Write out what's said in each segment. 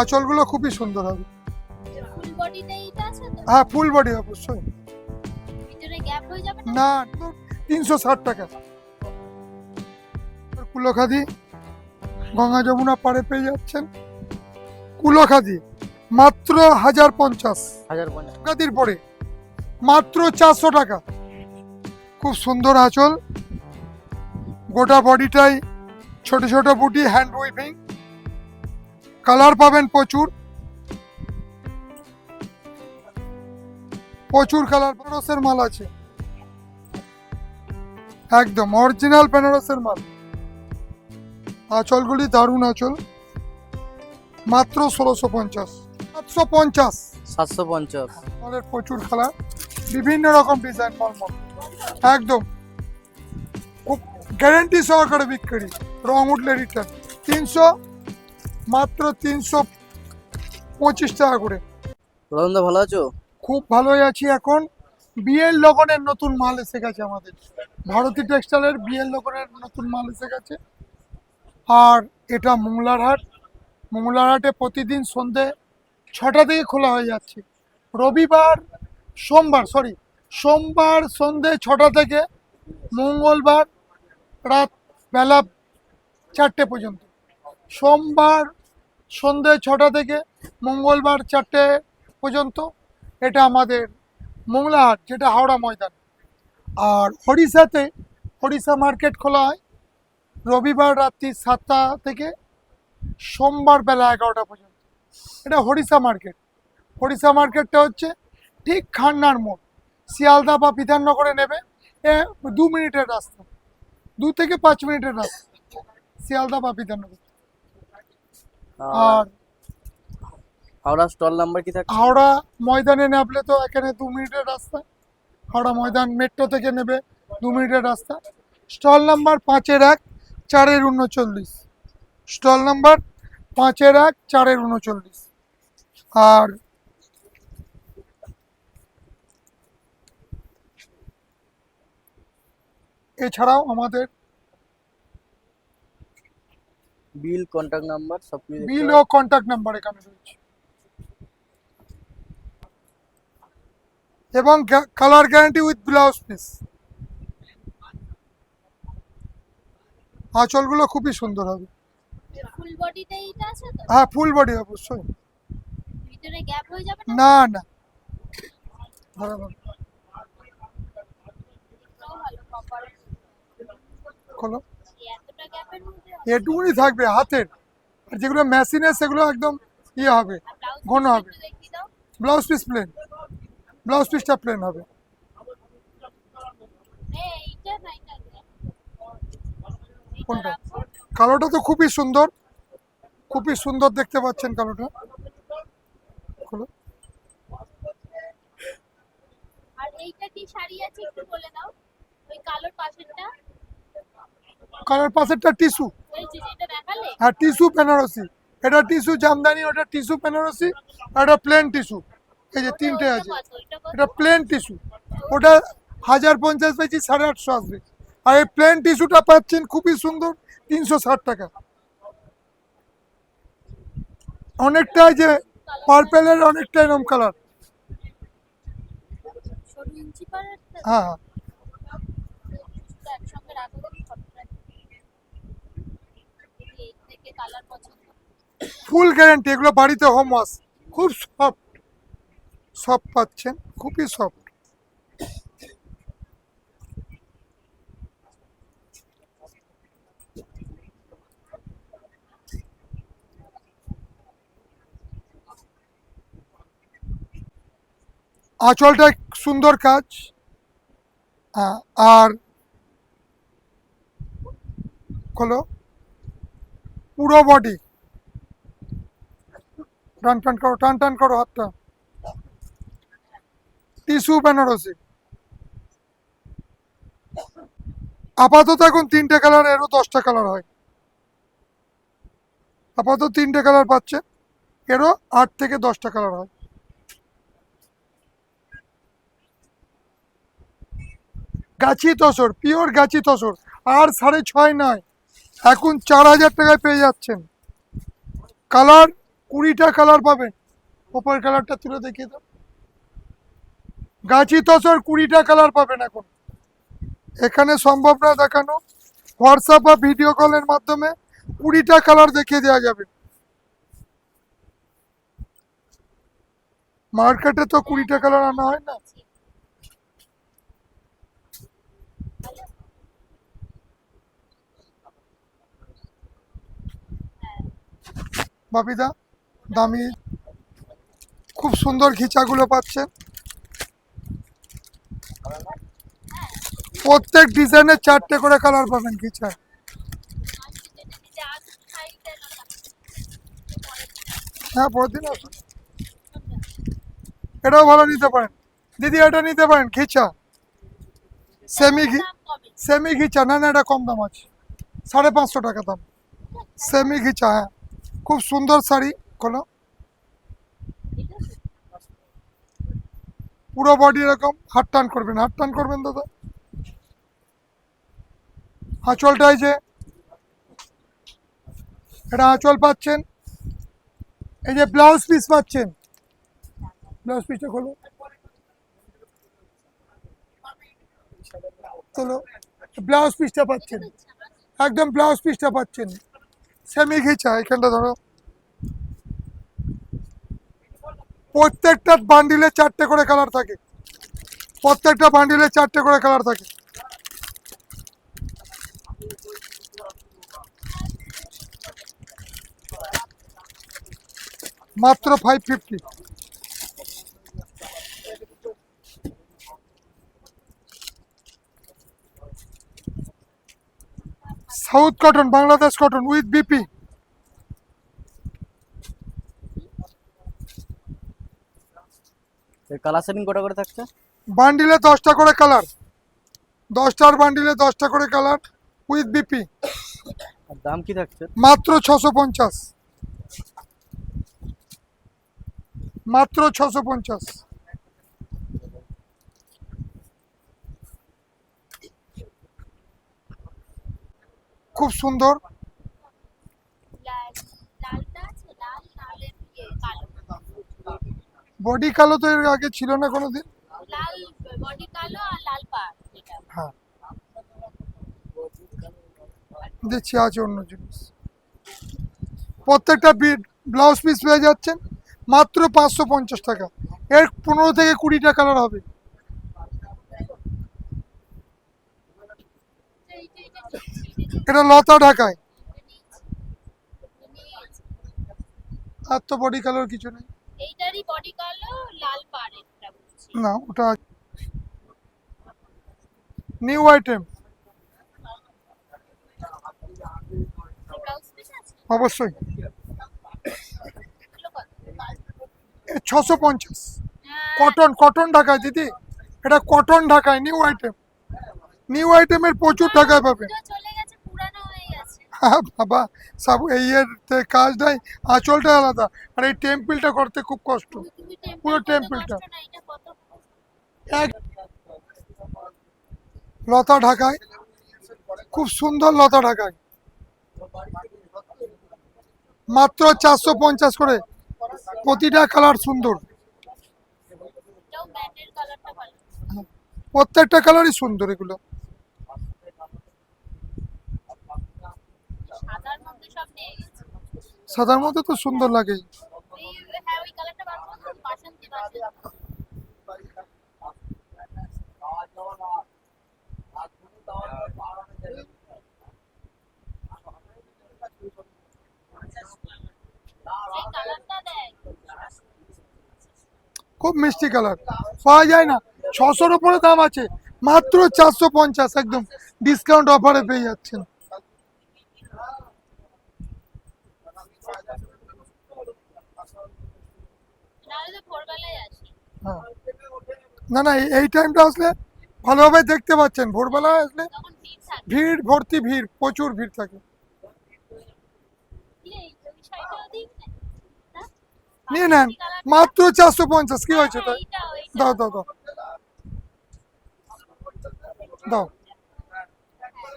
আঁচলগুলো খুবই সুন্দর হবে। ফুল বডিতে এইটা আছে তো? হ্যাঁ ফুল বডি অবশ্যই। ভিতরে গ্যাপ হয়ে যাবে না? না তিনশো ষাট টাকা। কুলোখাদি গঙ্গা যমুনা পাড়ে পেয়ে যাচ্ছেন। কুলোখাদি মাত্র হাজার পঞ্চাশ। হাজার পঞ্চাশ। খাদির পরে মাত্র চারশো টাকা। খুব সুন্দর আঁচল। গোটা বডিটাই ছোট ছোট বুটি হ্যান্ড উইভিং কালার পাবেন প্রচুর। প্রচুর কালার বেনারসের মাল আছে। একদম অরিজিনাল বেনারসের মাল। আঁচলগুলি দারুণ আঁচল। মাত্র ষোলোশো পঞ্চাশ। সাতশো পঞ্চাশ। সাতশো পঞ্চাশ। আমাদের প্রচুর খেলা বিভিন্ন রকম ডিজাইন মালমল একদম। খুব গ্যারেন্টি সহকারে বিক্রি। রং উঠলে রিটার্ন তিনশো মাত্র তিনশো পঁচিশ টাকা করে। রতনদা ভালো আছো? খুব ভালোই আছি এখন। বিএল লগনের নতুন মাল এসে গেছে আমাদের। ভারতী টেক্সটাইলের বিএল লগনের নতুন মাল এসে গেছে। আর এটা মোংলার হাট। মোংলার হাটে প্রতিদিন সন্ধে ছটা থেকে খোলা হয়ে যাচ্ছে। রবিবার সোমবার সরি সোমবার সন্ধে ছটা থেকে মঙ্গলবার রাত বেলা চারটে পর্যন্ত। সোমবার সন্ধে ছটা থেকে মঙ্গলবার চারটে পর্যন্ত এটা আমাদের মোংলাহাট, যেটা হাওড়া ময়দান। আর ওড়িশাতে, ওড়িশা মার্কেট খোলা হয় রবিবার রাত্রি সাতটা থেকে সোমবার বেলা এগারোটা পর্যন্ত। এটা হরিষা মার্কেট। হরিষা মার্কেটটা হচ্ছে ঠিক খান্নার মোড়। শিয়ালদা বা বিধাননগরে নেবে, এ দু মিনিটের রাস্তা। দু থেকে পাঁচ মিনিটের রাস্তা। শিয়ালদা বা বিধাননগর। আর হাওড়া স্টল নাম্বার কি থাকে হাওড়া ময়দানে নামলে তো এখানে দু মিনিটের রাস্তা। হাওড়া ময়দান মেট্রো থেকে নেবে দু মিনিটের রাস্তা। স্টল নাম্বার পাঁচের এক চারের উনচল্লিশ। স্টল নাম্বার পাঁচের এক চারের উনচল্লিশ। আর এছাড়াও আমাদের বিল কন্ট্যাক্ট নাম্বার সব কিছু বিল ও কন্ট্যাক্ট নাম্বার এখানে রয়েছে। এবং colour guarantee with blouse piece আঁচলগুলো খুবই সুন্দর হবে। ফুল বডিতে এইটা আছে তো? হ্যাঁ ফুল বডি অবশ্যই। ভিতরে গ্যাপ হয়ে যাবে না? না কপার খোলো। এটুকুনি থাকবে হাতের। আর যেগুলো মেশিনের সেগুলো একদম ইয়ে হবে, ঘন হবে। ব্লাউজ পিস প্লেন ব্লাউজ পিসটা প্লেন হবে। কোনটা? কালোটা তো খুবই সুন্দর। খুবই সুন্দর দেখতে পাচ্ছেন কালোটা। এইটা কি শাড়ি আছে একটু বলে দাও? ওই কালোর পাশেরটা? কালার পাশেরটা টিস্যু। হ্যাঁ টিস্যু বেনারসি। এটা টিস্যু জামদানি ওটা টিস্যু বেনারসি আর এটা প্লেন টিস্যু। এই যে তিনটে আছে? এটা প্লেন টিস্যু। ওটা হাজার পঞ্চাশ পেয়েছি সাড়ে আটশো আসবে। আর এই প্লেন টিস্যুটা পাচ্ছেন খুবই সুন্দর তিনশো ষাট টাকা। অনেকটাই যে পার্পেলের অনেকটা এরকম কালার? হ্যাঁ হ্যাঁ দুটো একসঙ্গে রাখো দেখি ফটোটা। দেখি এই থেকে কালার পছন্দ ফুল গ্যারান্টি, এগুলো বাড়িতে হোম ওয়াশ খুব সফট সফট পাচ্ছেন, খুবই সফট আঁচলটা সুন্দর কাজ। আর হলো পুরো বডি টান টান করো, টান টান করো হাতটা। টিস্যু বেনারসি আপাতত এখন তিনটে কালার এরও দশটা কালার হয়। আপাতত তিনটে কালার পাচ্ছে, এরও আট থেকে দশটা কালার হয়। গাছি তসর পিওর গাছি তসর, আর সাড়ে ছয় নয় এখন চার হাজার টাকায় পেয়ে যাচ্ছেন। কালার, কুড়িটা কালার পাবেন। ওপর কালারটা তুলে দেখিয়ে দাও। গাছি তসর কুড়িটা কালার পাবেন এখন। এখানে সম্ভব না দেখানো। হোয়াটসঅ্যাপ বা ভিডিও কলের মাধ্যমে কুড়িটা কালার দেখিয়ে দেওয়া যাবে। মার্কেটে তো কুড়িটা কালার আনা হয় না। বাপিদা, দামি, খুব সুন্দর ঘিচাগুলো পাচ্ছেন প্রত্যেক ডিজাইনের চারটে করে কালার পাবেন ঘিচা হ্যাঁ পরের দিন আসুন। এটাও ভালো নিতে পারেন। দিদি, এটা নিতে পারেন ঘিচা। সেমি ঘি সেমি ঘিচা। না না, এটা কম দাম আছে। সাড়ে পাঁচশো টাকা দাম। সেমি ঘিচা হ্যাঁ। খুব সুন্দর শাড়ি, কোনো? পুরো বডি এরকম, হাত টান করবেন, হাত টান করবেন দাদা। আঁচলটা এই যে, এটা আঁচল পাচ্ছেন। এই যে ব্লাউজ পিস পাচ্ছেন। ব্লাউজ পিসটা খোলো। চলো ব্লাউজ পিসটা পাচ্ছেন। একদম ব্লাউজ পিসটা পাচ্ছেন। সেমি ঘিচা এখানটা ধরো। প্রত্যেকটা বান্ডিলে চারটে করে কালার থাকে। প্রত্যেকটা বান্ডিলে চারটে করে কালার থাকে। মাত্র five fifty south cotton Bangladesh cotton with BP. Colour setting কটা করে থাকছে? বান্ডিলে দশটা করে কালার দশটার বান্ডিলে দশটা করে কালার উইথ বিপি। দাম কি থাকছে? মাত্র ছশো পঞ্চাশ। মাত্র ছশো পঞ্চাশ। খুব সুন্দর। বডি কালো তো এর আগে ছিল না কোনোদিন? লাল হ্যাঁ দিচ্ছি আছে অন্য জিনিস। প্রত্যেকটা ব্লাউজ পিস পেয়ে যাচ্ছেন। মাত্র পাঁচশো পঞ্চাশ টাকা। এর পনেরো থেকে কুড়িটা কালার হবে এইটা এইটা এইটা এটা লতা ঢাকায়। আর তো বডি কালার কিছু নেই। এইটারই বডি কালো লাল পাড় এটা বলছি। না ওটা নিউ আইটেম অবশ্যই। ছশো পঞ্চাশ। হ্যাঁ, কটন কটন ঢাকায় দিদি। এটা কটন ঢাকায় নিউ আইটেম নিউ আইটেমের প্রচুর ঢাকায় পাবেন হয়ে বাবা সব এই এর কাজ নাই আঁচলটা আলাদা। আর এই টেম্পলটা করতে খুব কষ্ট। পুরো টেম্পলটা। এক লতা ঢাকায় খুব সুন্দর লতা ঢাকায়। মাত্র চারশো পঞ্চাশ করে প্রতিটা কালার সুন্দর। প্রত্যেকটা কালারই সুন্দর এগুলো। সাদার মধ্যে তো সুন্দর লাগে। খুব মিষ্টি কালার। পাওয়া যায় না। ছশোর উপরে দাম আছে। মাত্র চারশো পঞ্চাশ একদম। ডিসকাউন্ট অফারে পেয়ে যাচ্ছেন নাহলে তো ভোরবেলায় আসি হ্যাঁ না না এই- টাইমটা আসলে ভালোভাবে দেখতে পাচ্ছেন। ভোরবেলা আসলে ভিড় ভর্তি ভিড় প্রচুর ভিড় থাকে। নিয়ে নেন। মাত্র চারশো পঞ্চাশ কি হয়েছে তাই? দাও দাও দাও। দাও।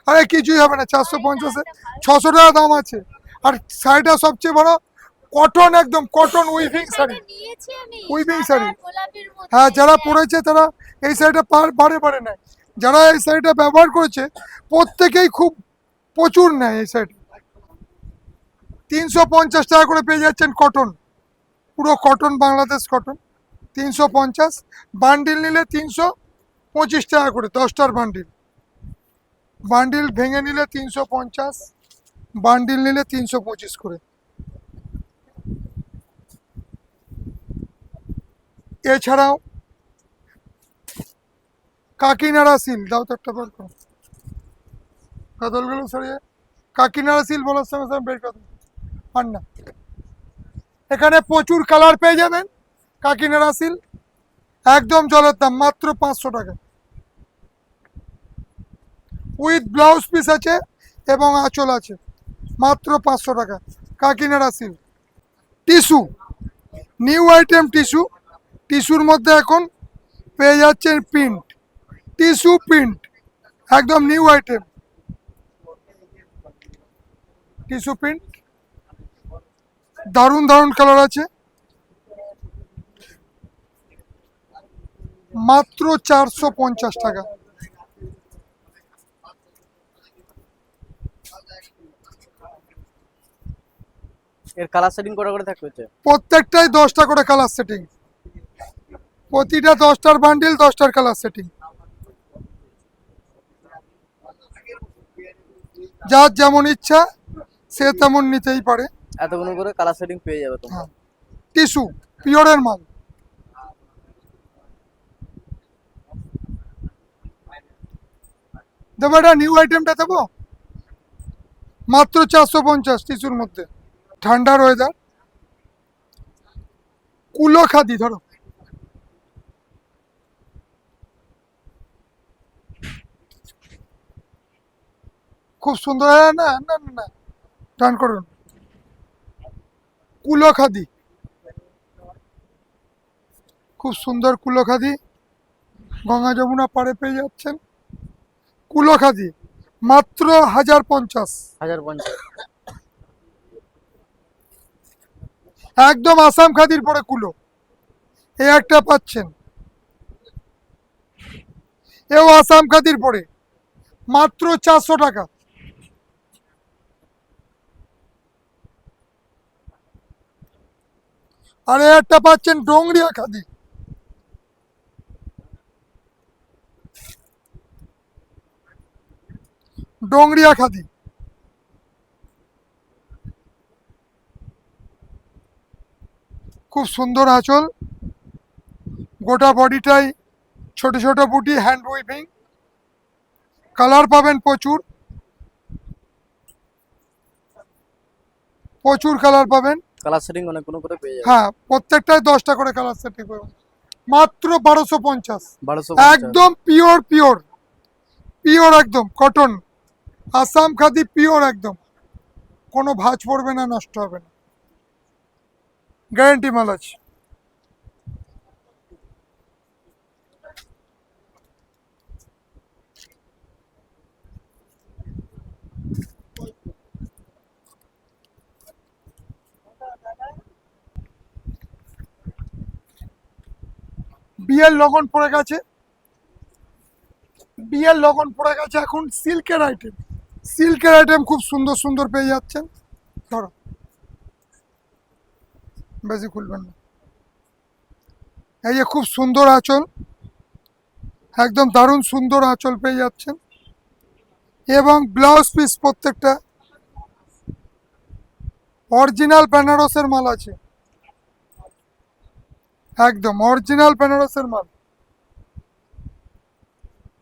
আরে কিছুই হবে না। চারশো পঞ্চাশে ছশো টাকা দাম আছে। আর শাড়িটা সবচেয়ে বড় কটন একদম কটন উইভিং শাড়ি। সাদা শাড়ি। হ্যাঁ যারা পরেছে তারা এই শাড়িটা পার বারে বারে নেয়। যারা এই শাড়িটা ব্যবহার করেছে প্রত্যেকেই খুব প্রচুর নেয় এই শাড়ি। তিনশো পঞ্চাশ টাকা করে পেয়ে যাচ্ছেন কটন পুরো কটন বাংলাদেশ কটন তিনশো পঞ্চাশ। বান্ডিল নিলে তিনশো পঁচিশ টাকা করে দশটার বান্ডিল বান্ডিল ভেঙে নিলে তিনশো পঞ্চাশ। বান্ডিল নিলে তিনশো পঁচিশ করে। এছাড়াও কাকিনাড়া সিল, দাও তো একটা বের করো। কাদলগুলো সরিয়ে, কাকিনাড়া সিল বলার সঙ্গে সঙ্গে বের করো আর না। এখানে প্রচুর কালার পেয়ে যাবেন কাকিনাড়া সিল। একদম জলের দাম, মাত্র পাঁচশো টাকা। উইথ ব্লাউজ পিস আছে এবং আঁচল আছে, মাত্র পাঁচশো টাকা। Kakinara seal. Tissue, new item tissue. টিস্যুর মধ্যে এখন পেয়ে যাচ্ছেন প্রিন্ট টিস্যু প্রিন্ট একদম নিউ আইটেম। টিস্যু প্রিন্ট দারুণ দারুণ কালার আছে। মাত্র চারশো পঞ্চাশ টাকা। এর কালার সেটিং কটা করে থাকবে প্রত্যেকটাই দশটা করে কালার সেটিং প্রতিটা দশটার বান্ডিল দশটার কালার সেটিং যার যেমন ইচ্ছা সে তেমন নিতেই পারে। এতগুলো করে কালার সেটিং পেয়ে যাবে তোমরা। হ্যাঁ। টিস্যু পিওরের মাল। দেবো এটা নিউ আইটেমটা দেবো? মাত্র চারশো পঞ্চাশ টিস্যুর মধ্যে। ঠান্ডার ওয়েদার কুলো খাদি ধরো। খুব সুন্দর হ্যাঁ, না না না না টান করুন। কুলো খাদি খুব সুন্দর কুলো খাদি গঙ্গা যমুনা পাড়ে পেয়ে যাচ্ছেন। কুলো খাদি মাত্র হাজার পঞ্চাশ। হাজার পঞ্চাশ। একদম আসাম খাদির পরে কুলো। এ একটা পাচ্ছেন। এও আসাম খাদির পরে। মাত্র চারশো টাকা। আর একটা পাচ্ছেন ডোংরিয়া খাদি। ডোংরিয়া খাদি। খুব সুন্দর আঁচল। গোটা বডিটাই ছোট ছোট বুটি হ্যান্ড উইভিং কালার পাবেন প্রচুর। প্রচুর কালার পাবেন। কালার সেটিং করে পেয়ে যাবেন হ্যাঁ প্রত্যেকটাই দশটা করে কালার সেটিং পাবেন মাত্র বারোশো পঞ্চাশ। একদম পিওর পিওর পিওর একদম কটন আসাম খাদি পিওর একদম। কোনো ভাঁজ পড়বে না নষ্ট হবে না। গ্যারেন্টি মাল আছে। বিয়ের লগন পড়ে গেছে। বিয়ের লগন পড়ে গেছে এখন সিল্কের আইটেম সিল্কের আইটেম খুব সুন্দর সুন্দর পেয়ে যাচ্ছেন। ধরো। বেশি খুলবেন না। এই যে খুব সুন্দর আঁচল। একদম দারুণ সুন্দর আঁচল পেয়ে যাচ্ছেন। এবং ব্লাউজ পিস প্রত্যেকটা। অরিজিনাল বেনারসের মাল আছে। একদম অরিজিনাল বেনারসের মাল।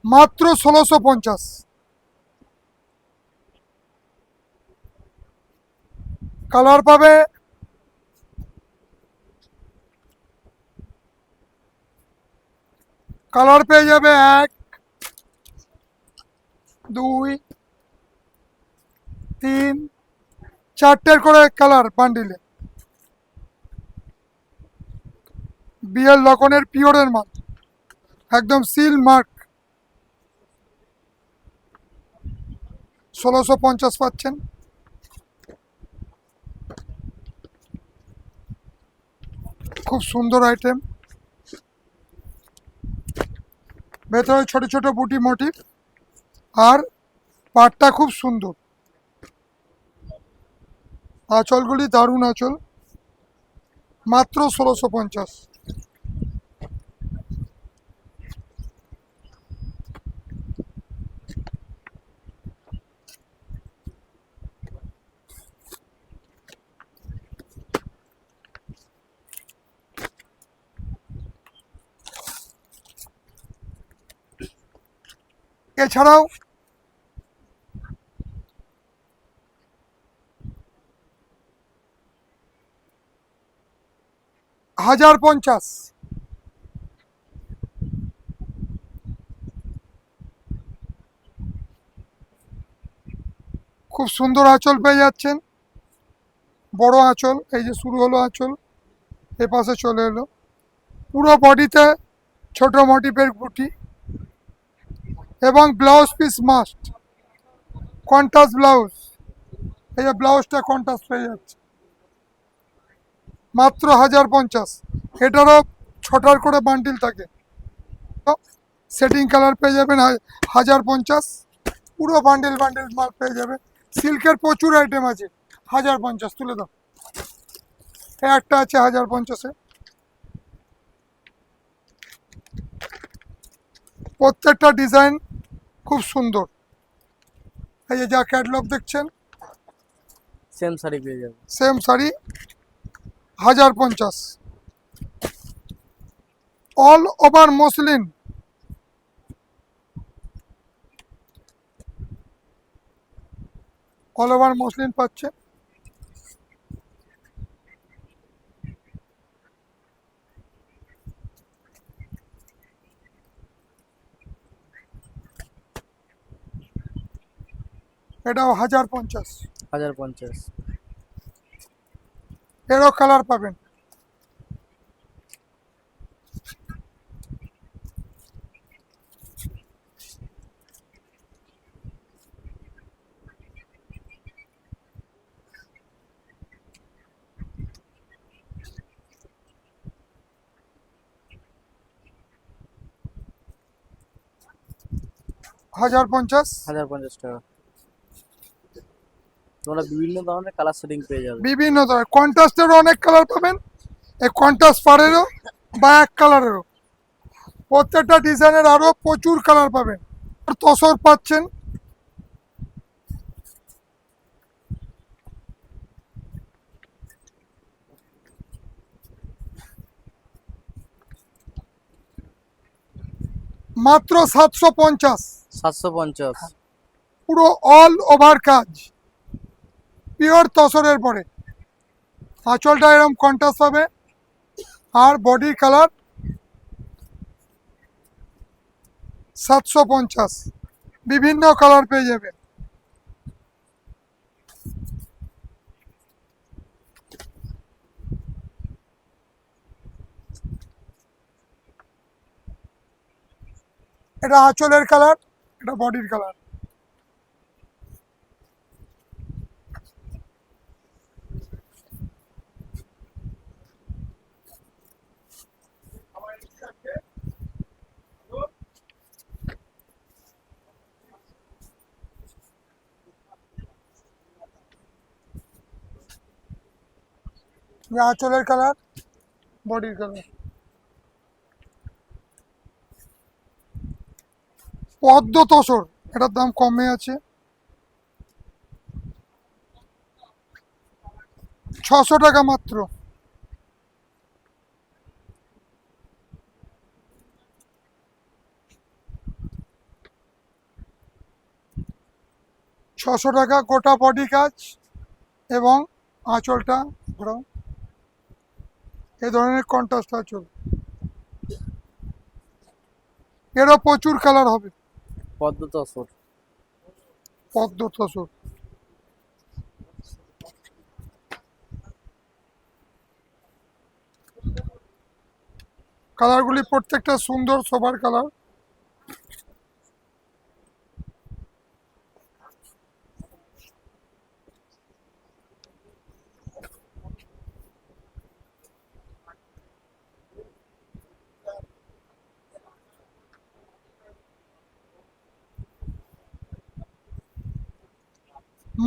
মাত্র ষোলোশো পঞ্চাশ। কালার পাবে? কালার পেয়ে যাবে এক, দুই, তিন, চারটের করে কালার বান্ডিলে বিয়ের লকনের পিওরের মাল। একদম সিল মার্ক। ষোলোশো পঞ্চাশ পাচ্ছেন। খুব সুন্দর আইটেম ভেতরে ছোট ছোট বুটি মোটিভ আর পাটটা খুব সুন্দর। আঁচলগুলি দারুণ আঁচল। মাত্র ষোলোশো পঞ্চাশ। এছাড়াও হাজার পঞ্চাশ। খুব সুন্দর আঁচল পেয়ে যাচ্ছেন। বড় আঁচল, এই যে শুরু হলো আঁচল, এ পাশে চলে এলো। পুরো বডিতে ছোট মোটিভের গুটি এবং blouse piece must contrast blouse এই যে ব্লাউজটা কন্টাস পেয়ে যাচ্ছে। মাত্র হাজার পঞ্চাশ। এটারও ছটার করে বান্ডিল থাকে। সেটিং কালার পেয়ে যাবেন হাজার পঞ্চাশ। পুরো বান্ডিল বান্ডিল মাল পেয়ে যাবে। সিল্কের প্রচুর আইটেম আছে। হাজার পঞ্চাশ, তুলে দাও। একটা আছে হাজার পঞ্চাশে। প্রত্যেকটা ডিজাইন খুব সুন্দর। এই যে যা ক্যাটলগ দেখছেন সেম শাড়ি পেয়ে যাবে সেম শাড়ি হাজার পঞ্চাশ। All over muslin all over muslin পাচ্ছে এটাও হাজার পঞ্চাশ। হাজার পঞ্চাশ। এরও কালার পাবেন। হাজার পঞ্চাশ। হাজার পঞ্চাশ টাকা। তোমরা বিভিন্ন ধরনের কালার সেটিং পেয়ে যাবে। বিভিন্ন ধরনের। কন্ট্রাস্টেরও অনেক কালার পাবেন। এই কন্ট্রাস্ট পাড়েরও বা এক কালারেরও প্রত্যেকটা ডিজাইনের আরও প্রচুর কালার পাবেন। তসর পাচ্ছেন। মাত্র সাতশো পঞ্চাশ। সাতশো পঞ্চাশ। পুরো অল ওভার কাজ। পিওর তসরের পরে। আঁচলটা এরকম কন্ট্রাস্ট হবে আর বডির কালার সাতশো পঞ্চাশ। বিভিন্ন কালার পেয়ে যাবে। এটা আঁচলের কালার এটা বডির কালার যে আঁচলের কালার, বডির কালার। পদ্ম তসর এটার দাম কমে আছে। ছশো টাকা মাত্র। ছশো টাকা গোটা বডি কাজ এবং আঁচলটা ঘোরাও এ ধরনের কন্ট্রাস্ট চলবে। এরও প্রচুর কালার হবে। পদ্ম তসর পদ্ম তসর কালারগুলি প্রত্যেকটা সুন্দর সবার কালার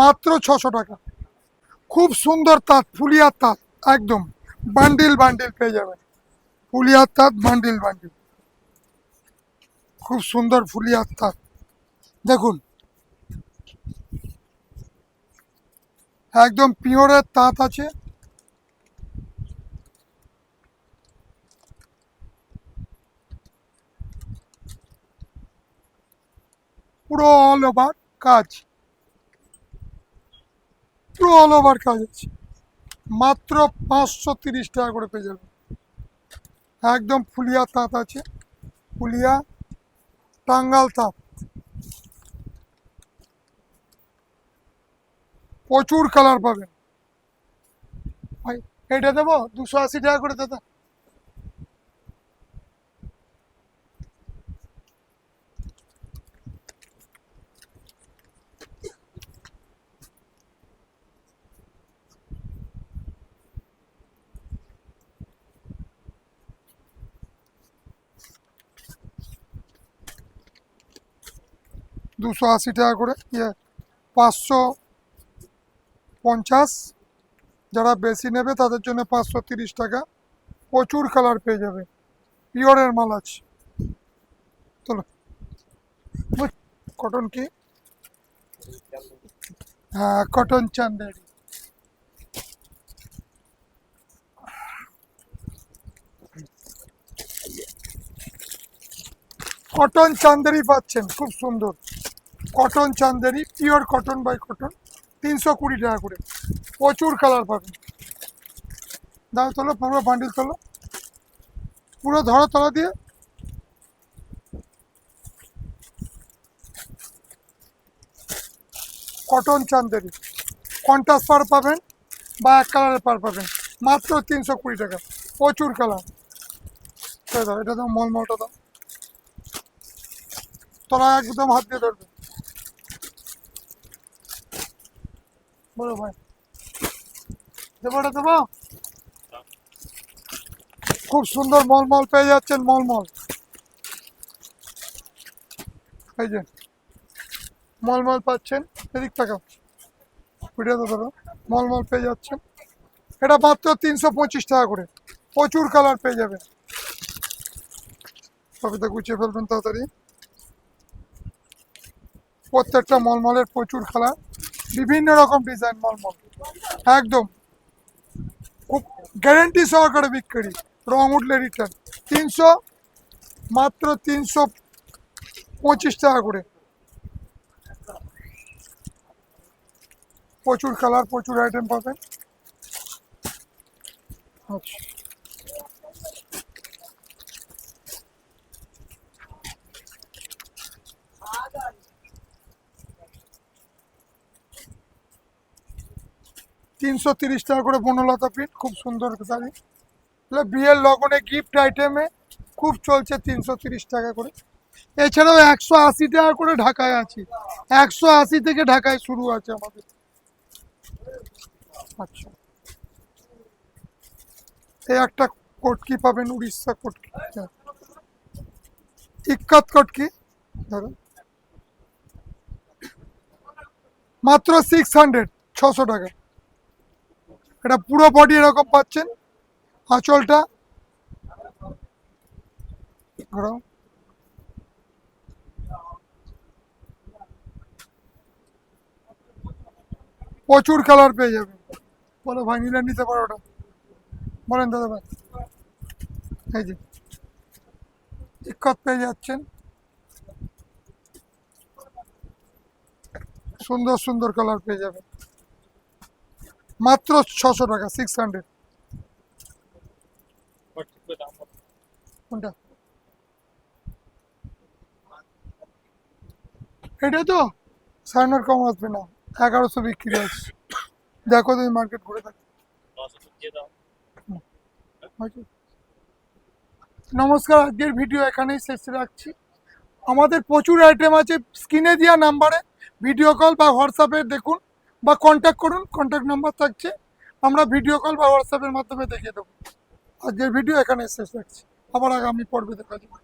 মাত্র ছশো টাকা। খুব সুন্দর তাঁত, ফুলিয়ার তাঁত, একদম। বান্ডিল বান্ডিল পেয়ে যাবেন। ফুলিয়ার তাঁত, বান্ডিল বান্ডিল। খুব সুন্দর ফুলিয়ার তাঁত। দেখুন। একদম পিওরের তাঁত আছে। পুরো অল ওভার কাজ। পুরো অল ওভার কাজ আছে মাত্র পাঁচশো তিরিশ টাকা করে পেয়ে যাবে। একদম ফুলিয়া তাঁত আছে। ফুলিয়া টাঙ্গাল তাঁত। প্রচুর কালার পাবেন। এটা দেবো? দুশো আশি টাকা করে দাদা। দুশো আশি টাকা করে ইয়ে পাঁচশো পঞ্চাশ। যারা বেশি নেবে তাদের জন্য পাঁচশো তিরিশ টাকা। প্রচুর কালার পেয়ে যাবে। পিওরের মাল আছে। চলো। কটন কি? হ্যাঁ কটন চান্দেরি। কটন চান্দেরি পাচ্ছেন, খুব সুন্দর। Cotton Chanderi pure cotton by cotton তিনশো কুড়ি টাকা করে। প্রচুর কালার পাবেন। দাও তোলো, পুরো বান্ডিল তোলো। পুরো ধরো তলা দিয়ে। কটন চান্দেরি কন্টাস পার পাবেন বা এক কালারের পার পাবেন। মাত্র তিনশো কুড়ি টাকা। প্রচুর কালার এটা দাও, মলমলটা দাও। তোরা একদম হাত দিয়ে ধরবে। ভাই। দেবো ওটা, দেবো? খুব সুন্দর মলমল পেয়ে যাচ্ছেন, মলমল। এই যে, মলমল পাচ্ছেন, এদিক টাকাও ভিডিওতে ধরো, মলমল পেয়ে যাচ্ছেন। এটা মাত্র তিনশো পঁচিশ টাকা করে, প্রচুর কালার পেয়ে যাবে সবিতা গুছিয়ে ফেলবেন তাড়াতাড়ি। প্রত্যেকটা মলমলের প্রচুর কালার। বিভিন্ন রকম ডিজাইন মলমল একদম। খুব গ্যারেন্টি সহকারে বিক্রি। রং উঠলে রিটার্ন তিনশো, মাত্র তিনশো পঁচিশ টাকা করে। প্রচুর কালার প্রচুর আইটেম পাবেন। আচ্ছা। তিনশো তিরিশ টাকা করে বনলতা প্রিন্ট খুব সুন্দর শাড়ি। তাহলে বিয়ের লগনে গিফট আইটেমে খুব চলছে তিনশো তিরিশ টাকা করে। এছাড়াও একশো আশি টাকা করে ঢাকায় আছে। একশো আশি থেকে ঢাকায় শুরু আছে আমাদের। আচ্ছা। এই একটা কটকি পাবেন, উড়িষ্যা কটকি। ইক্কাত কটকি। ধরো মাত্র সিক্স হান্ড্রেড ছশো টাকা। এটা পুরো বডি এরকম পাচ্ছেন, আঁচলটা। প্রচুর কালার পেয়ে যাবে। বলো ভাই নিলে নিতে পারো ওটা। বলেন দাদা ভাই। এই যে ইক্কত পেয়ে যাচ্ছেন। সুন্দর সুন্দর কালার পেয়ে যাবেন মাত্র ছশো টাকা সিক্স হান্ড্রেড কোনটা? এটা তো? সাইনার কম আসবে না, এগারোশো বিক্রি আছে দেখো তুমি মার্কেট ঘুরে থাকো। নমস্কার, আজকের ভিডিও এখানেই শেষ রাখছি। আমাদের প্রচুর আইটেম আছে স্ক্রিনে দেওয়া নাম্বারে ভিডিও কল বা হোয়াটসঅ্যাপে দেখুন। বা কন্ট্যাক্ট করুন কন্ট্যাক্ট নাম্বার থাকছে। আমরা ভিডিও কল বা হোয়াটসঅ্যাপের মাধ্যমে দেখিয়ে দেবো। আজকের ভিডিও এখানে শেষ রাখছি। আবার আগামী পর্বে দেখা যাবে